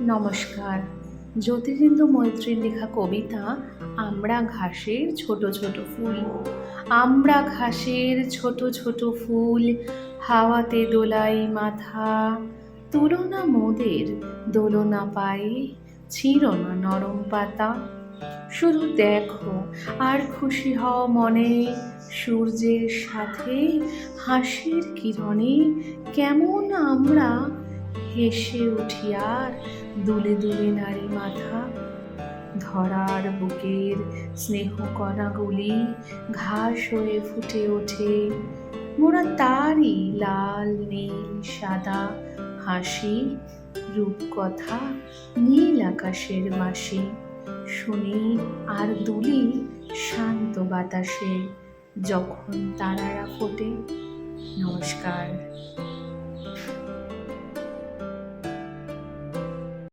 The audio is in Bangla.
নমস্কার। জ্যোতিরিন্দ্র মৈত্রীর লেখা কবিতা আমরা ঘাসের ছোট ছোট ফুল। আমরা ঘাসের ছোট ছোট ফুল, হাওয়াতে দোলাই মাথা। তুলনা মোদের দোলনা পায়ে, ছিঁড়ো না নরম পাতা। শুধু দেখো, আর খুশি হও মনে, সূর্যের সাথে হাসির কিরণে কেমন আমরা হেসে উঠি আর দুলে দুলে নারী মাথা। ধরার বুকের স্নেহ কণাগুলি ঘাস হয়ে ফুটে ওঠে। মোরা তারই লাল, নীল, সাদা হাসি, রূপকথা নীল আকাশের মাসি শুনি আর দুলি শান্ত বাতাসে যখন তারারা ফোটে। নমস্কার।